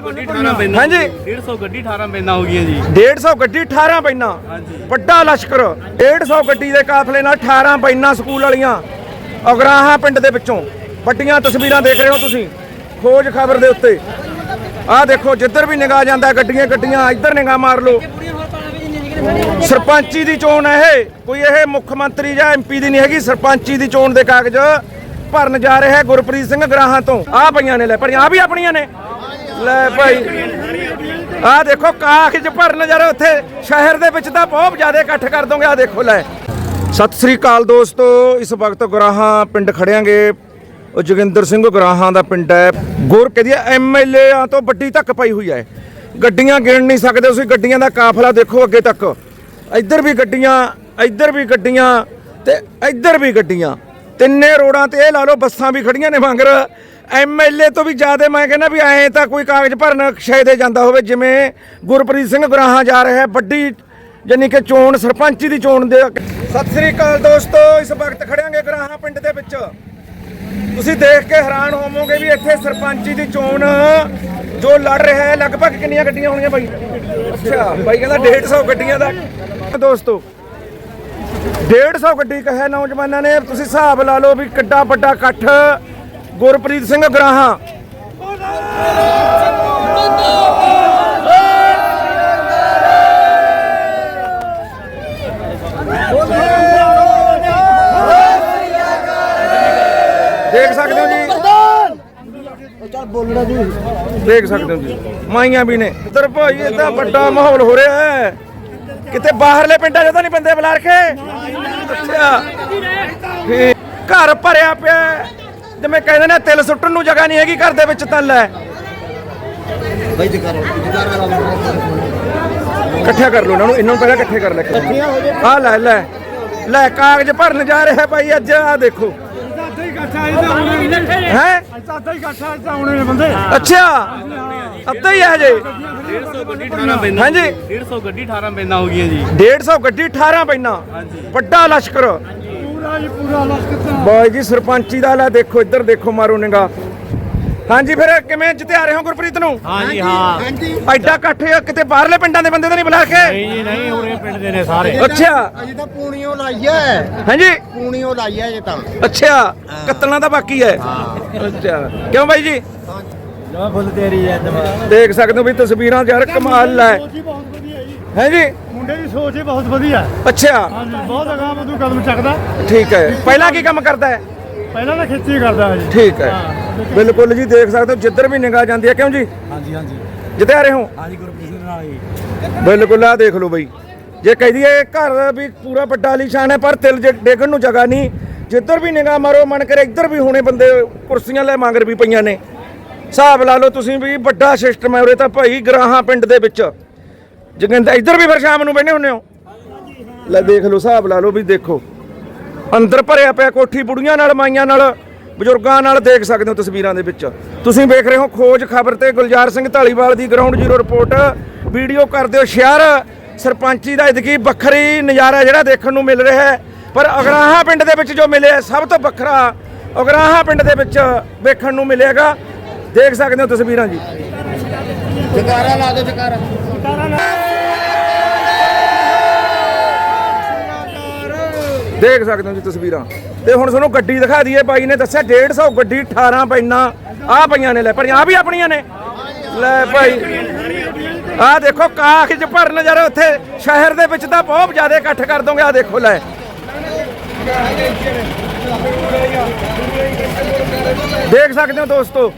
ਗੱਡੀ 18 ਪੈਨਾ ਹਾਂਜੀ। 150 ਗੱਡੀ 18 ਪੈਨਾ ਹੋ ਗਈਆਂ ਜੀ 150 ਗੱਡੀ 18 ਪੈਨਾ ਵੱਡਾ ਲਸ਼ਕਰ 150 ਗੱਡੀ ਦੇ ਕਾਫਲੇ ਨਾਲ 18 ਪੈਨਾ ਸਕੂਲ ਵਾਲੀਆਂ। ਅਗਰਾਹਾਂ ਪਿੰਡ ਦੇ ਵਿੱਚੋਂ। ਵੱਡੀਆਂ ਤਸਵੀਰਾਂ ਦੇਖ ਰਹੇ ਹੋ ਤੁਸੀਂ। ਖੋਜ ਖਬਰ ਦੇ ਉੱਤੇ। ਆਹ ਦੇਖੋ ਜਿੱਧਰ ਵੀ ਨਿਗਾਹ ਜਾਂਦਾ ਗੱਡੀਆਂ ਗੱਡੀਆਂ ਇੱਧਰ ਨਿਗਾਹ ਮਾਰ ਲਓ। ਸਰਪੰਚੀ ਦੀ ਚੋਣ ਹੈ ਇਹ। ਕੋਈ ਇਹ ਮੁੱਖ ਮੰਤਰੀ ਜਾਂ ਐਮਪੀ ਦੀ ਨਹੀਂ ਹੈਗੀ। ਸਰਪੰਚੀ ਦੀ ਚੋਣ ਦੇ ਕਾਗਜ਼ ਭਰਨ ਜਾ ਰਿਹਾ ਹੈ ਗੁਰਪ੍ਰੀਤ ਸਿੰਘ ਗਰਾਹਾਂ ਤੋਂ। ਆਹ ਪਈਆਂ ਨੇ ਲੈ ਪਰ ਆਹ ਵੀ ਆਪਣੀਆਂ ਨੇ। ਲੈ ਭਾਈ। ਆਹ ਦੇਖੋ ਕਾਗਜ਼ ਭਰਨ ਜਾ ਉੱਥੇ। ਸ਼ਹਿਰ ਦੇ ਵਿੱਚ ਤਾਂ ਬਹੁਤ ਜ਼ਿਆਦਾ ਇਕੱਠ ਕਰ ਦੋਗੇ ਆਹ ਦੇਖੋ ਲੈ। ਸਤਿ ਸ੍ਰੀ ਅਕਾਲ ਦੋਸਤੋ, ਇਸ ਵਕਤ ਗੁਰਾਹਾਂ ਪਿੰਡ ਖੜਿਆਂਗੇ। ਉਹ ਜੋਗਿੰਦਰ ਸਿੰਘ ਗੁਰਾਹਾਂ ਦਾ ਪਿੰਡ ਹੈ। ਗੁਰ ਕਹਦੀ ਐਮਐਲਏ ਆ ਤੋਂ ਵੱਡੀ ਧੱਕ ਪਾਈ ਹੋਈ ਹੈ। ਗੱਡੀਆਂ ਗਿਣ ਨਹੀਂ ਸਕਦੇ ਤੁਸੀਂ, ਗੱਡੀਆਂ ਦਾ ਕਾਫਲਾ ਦੇਖੋ ਅੱਗੇ ਤੱਕ। ਇੱਧਰ ਵੀ ਗੱਡੀਆਂ, ਇੱਧਰ ਵੀ ਗੱਡੀਆਂ ਤੇ ਇੱਧਰ ਵੀ ਗੱਡੀਆਂ। ਤਿੰਨੇ ਰੋਡਾਂ ਤੇ ਇਹ ਲਾ ਲਓ, ਬੱਸਾਂ ਵੀ ਖੜੀਆਂ ਨੇ ਮਗਰ ਐਮਐਲਏ ਤੋਂ ਵੀ ਜ਼ਿਆਦਾ ਮੈਂ ਕਹਿੰਦਾ ਵੀ ਐਂ ਤਾਂ ਕੋਈ ਕਾਗਜ਼ ਭਰਨ ਸ਼ਾਇਦ ਇਹ ਜਾਂਦਾ ਹੋਵੇ, ਜਿਵੇਂ ਗੁਰਪ੍ਰੀਤ ਸਿੰਘ ਗੁਰਾਹਾਂ ਜਾ ਰਿਹਾ ਵੱਡੀ ਯਾਨੀ ਕਿ ਚੋਣ, ਸਰਪੰਚੀ ਦੀ ਚੋਣ ਦੇ ਸਤਿ ਸ੍ਰੀ ਅਕਾਲ ਦੋਸਤੋ, ਇਸ ਵਕਤ ਖੜਿਆਂਗੇ ਗਰਾਹਾਂ ਪਿੰਡ ਦੇ ਵਿੱਚ। ਤੁਸੀਂ ਦੇਖ ਕੇ ਹੈਰਾਨ ਹੋਵੋਗੇ ਵੀ ਇੱਥੇ ਸਰਪੰਚੀ ਦੀ ਚੋਣ ਜੋ ਲੜ ਰਿਹਾ ਹੈ, ਲਗਭਗ ਕਿੰਨੀਆਂ ਗੱਡੀਆਂ ਹੋਣੀਆਂ ਬਾਈ? ਅੱਛਾ, ਬਾਈ ਕਹਿੰਦਾ 150 ਗੱਡੀਆਂ ਦਾ। ਦੋਸਤੋ 150 ਗੱਡੀ ਕਹੇ ਨੌਜਵਾਨਾਂ ਨੇ। ਤੁਸੀਂ ਹਿਸਾਬ ਲਾ ਲਓ ਵੀ ਕਿੱਡਾ ਵੱਡਾ ਇਕੱਠ ਗੁਰਪ੍ਰੀਤ ਸਿੰਘ ਗਰਾਹਾਂ। ਦੇਖ ਸਕਦੇ ਹੋ ਜੀ। ਬੋਲਣਾ ਜੀ ਦੇਖ ਸਕਦੇ ਹੋ ਜੀ। ਮਾਈਆਂ ਵੀ ਨੇ। ਇੱਧਰ ਭਾਈ ਇਹ ਵੱਡਾ ਮਾਹੌਲ ਹੋ ਰਿਹਾ ਹੈ। ਕਿਤੇ ਬਾਹਰਲੇ ਪਿੰਡਾਂ 'ਚ ਤਾਂ ਨਹੀਂ ਬੰਦੇ ਬੁਲਾ ਰਖੇ? ਅੱਛਾ। ਠੀਕ। ਘਰ ਭਰਿਆ ਪਿਆ। ਜਿਵੇਂ ਕਹਿੰਦੇ ਨੇ ਤਿਲ ਸੁੱਟਣ ਨੂੰ ਜਗ੍ਹਾ ਨਹੀਂ ਹੈਗੀ ਘਰ ਦੇ ਵਿੱਚ ਤਾਂ ਲੈ ਬਾਈ ਇਕੱਠਿਆ ਕਰ ਲਓ ਇਹਨਾਂ ਨੂੰ। ਇਹਨਾਂ ਨੂੰ ਪਹਿਲਾਂ ਇਕੱਠੇ ਕਰ ਲੈ। ਆ ਲੈ ਲੈ। ਲੈ ਕਾਗਜ਼ ਭਰਨ ਜਾ ਰਿਹਾ ਭਾਈ ਅੱਜ। ਆ ਦੇਖੋ। ਹੈ ਅੱਛਾ। ਅੱਧਾ ਹੀ ਹੈ ਜੇ 150 ਗੱਡੀ 18 ਪੈਨਾ ਹਾਂਜੀ। 150 ਗੱਡੀ 18 ਪੈਨਾ ਹੋ ਗਈਆਂ ਜੀ 150 ਗੱਡੀ 18 ਪੈਨਾ ਵੱਡਾ ਲਸ਼ਕਰ। ਪੂਰਾ ਜੀ ਪੂਰਾ ਲਸ਼ਕਰ ਬਾਈ ਜੀ ਸਰਪੰਚੀ ਦਾ ਲੈ ਦੇਖੋ ਇੱਧਰ ਦੇਖੋ ਮਾਰੋ ਨਿਗਾ। ਹਾਂਜੀ ਫਿਰ ਕਿਵੇਂ ਜਿੱਤਿਆ ਰਹੇ ਹੋ ਗੁਰਪ੍ਰੀਤ ਨੂੰ? ਹਾਂਜੀ ਹਾਂ। ਹਾਂਜੀ। ਐਡਾ ਇਕੱਠ ਕਿਤੇ ਬਾਹਰਲੇ ਪਿੰਡਾਂ ਦੇ ਬੰਦੇ ਤਾਂ ਨਹੀਂ ਬੁਲਾ ਕੇ? ਨਹੀਂ ਜੀ ਨਹੀਂ ਹੁਣੇ ਪਿੰਡ ਦੇ ਨੇ ਸਾਰੇ। ਅੱਛਾ। ਅਜੇ ਤਾਂ ਪੂਣੀਓ ਲਾਈ ਹੈ ਹਾਂਜੀ। ਪੂਣੀਓ ਲਾਈ ਹੈ ਅਜੇ ਤਾਂ। ਅੱਛਾ। ਕੱਤਣਾ ਤਾਂ ਬਾਕੀ ਹੈ। ਅੱਛਾ। ਕਿਉਂ ਬਾਈ ਜੀ? ਜਮਾ ਫੁੱਲ ਤੇਰੀ ਹੈ ਜਮਾ। ਦੇਖ ਸਕਦੇ ਹੋ ਵੀ ਤਸਵੀਰਾਂ ਯਾਰ ਕਮਾਲ ਹੈ ਸੋਚ ਹੀ ਬਹੁਤ ਵਧੀਆ ਜੀ। ਹੈ ਜੀ? ਮੁੰਡੇ ਦੀ ਸੋਚ ਹੀ ਬਹੁਤ ਵਧੀਆ। ਅੱਛਾ। ਹਾਂਜੀ ਬਹੁਤ ਅਗਾਂਹ ਵਧੂ ਕਦਮ ਚੱਕਦਾ। ਠੀਕ ਹੈ ਪਹਿਲਾਂ ਕੀ ਕੰਮ ਕਰਦਾ ਹੈ ਪਹਿਲਾਂ ਤਾਂ ਖੇਤੀ ਕਰਦਾ ਹੈ ਜੀ। ਠੀਕ ਹੈ ਬਿਲਕੁਲ ਜੀ ਦੇਖ ਸਕਦੇ ਹੋ ਜਿੱਧਰ ਵੀ ਨਿਗਾਹ ਜਾਂਦੀ ਹੈ ਕਿਉਂ ਜੀ? ਹਾਂਜੀ ਹਾਂਜੀ। ਜਿੱਤੇ ਆ ਰਹੇ ਹੋ? ਹਾਂਜੀ ਗੁਰਪ੍ਰੀਤ ਸਿੰਘ ਨਾਲ ਜੀ। ਬਿਲਕੁਲ ਆ ਦੇਖ ਲਓ ਬਈ। ਜੇ ਕਹਿ ਦਈਏ ਘਰ ਵੀ ਪੂਰਾ ਵੱਡਾ ਆਲੀਸ਼ਾਨ ਹੈ ਪਰ ਤਿਲ ਜੇ ਡੇਗਣ ਨੂੰ ਜਗ੍ਹਾ ਨਹੀਂ। ਜਿੱਧਰ ਵੀ ਨਿਗਾਹ ਮਾਰੋ ਮਨ ਕਰੇ ਇੱਧਰ ਵੀ ਹੋਣੇ ਬੰਦੇ ਕੁਰਸੀਆਂ ਲੈ ਮੰਗਰ ਵੀ ਪਈਆਂ ਨੇ। ਹਿਸਾਬ ਲਾ ਲਓ ਤੁਸੀਂ ਵੀ ਵੱਡਾ ਸਿਸਟਮ ਹੈ ਉਰੇ ਤਾਂ ਭਾਈ ਗਰਾਹਾਂ ਪਿੰਡ ਦੇ ਵਿੱਚ। ਜਗਿੰਦਾ ਇੱਧਰ ਵੀ ਫਿਰ ਸ਼ਾਮ ਨੂੰ ਬੈਠੇ ਹੁੰਨੇ ਹੋ? ਲੈ ਦੇਖ ਲਓ, ਹਿਸਾਬ ਲਾ ਲਓ ਵੀ ਦੇਖੋ। ਅੰਦਰ ਭਰਿਆ ਪਿਆ ਕੋਠੀ, ਬੁੜੀਆਂ ਨਾਲ, ਮਾਈਆਂ ਨਾਲ, ਬਜ਼ੁਰਗਾਂ ਨਾਲ ਦੇਖ ਸਕਦੇ ਹੋ ਤਸਵੀਰਾਂ ਦੇ ਵਿੱਚ। ਤੁਸੀਂ ਵੇਖ ਰਹੇ ਹੋ ਖੋਜ ਖਬਰ ਤੇ ਗੁਲਜ਼ਾਰ ਸਿੰਘ ਢਾਲੀਵਾਲ ਦੀ ਗਰਾਊਂਡ ਜ਼ੀਰੋ ਰਿਪੋਰਟ ਵੀਡੀਓ ਕਰਦੇ ਹੋ ਸ਼ੇਅਰ ਸਰਪੰਚੀ ਦਾ ਇਦਕੀ ਵੱਖਰੀ ਨਜ਼ਾਰਾ ਜਿਹੜਾ ਦੇਖਣ ਨੂੰ ਮਿਲ ਰਿਹਾ ਹੈ। ਪਰ ਅਗਰਾਹਾ ਪਿੰਡ ਦੇ ਵਿੱਚ ਜੋ ਮਿਲਿਆ, ਸਭ ਤੋਂ ਵੱਖਰਾ ਅਗਰਾਹਾ ਪਿੰਡ ਦੇ ਵਿੱਚ ਵੇਖਣ ਨੂੰ ਮਿਲੇਗਾ। ਦੇਖ ਸਕਦੇ ਹੋ ਤਸਵੀਰਾਂ ਜੀ। ਜਕਾਰਾ ਲਾ ਦਿਓ ਜਕਾਰਾ। ਦੇਖ ਸਕਦੇ ਹੋ ਜੀ ਤਸਵੀਰਾਂ। ਤੇ ਹੁਣ ਤੁਹਾਨੂੰ ਗੱਡੀ ਦਿਖਾ ਦਈਏ ਬਾਈ ਨੇ ਦੱਸਿਆ 150 ਗੱਡੀ 18 ਪੈਨਾ ਆ ਪਈਆਂ ਨੇ ਲੈ ਪਰ ਆ ਵੀ ਆਪਣੀਆਂ ਨੇ। ਲੈ ਭਾਈ ਆ ਦੇਖੋ ਕਾਗਜ਼ ਭਰਨ ਜਾ ਰਹੇ ਉੱਥੇ ਸ਼ਹਿਰ ਦੇ ਵਿੱਚ ਤਾਂ ਬਹੁਤ ਜ਼ਿਆਦਾ ਇਕੱਠ ਕਰ ਦੋਗੇ ਆ ਦੇਖੋ ਲੈ। ਦੇਖ ਸਕਦੇ ਹੋ ਦੋਸਤੋ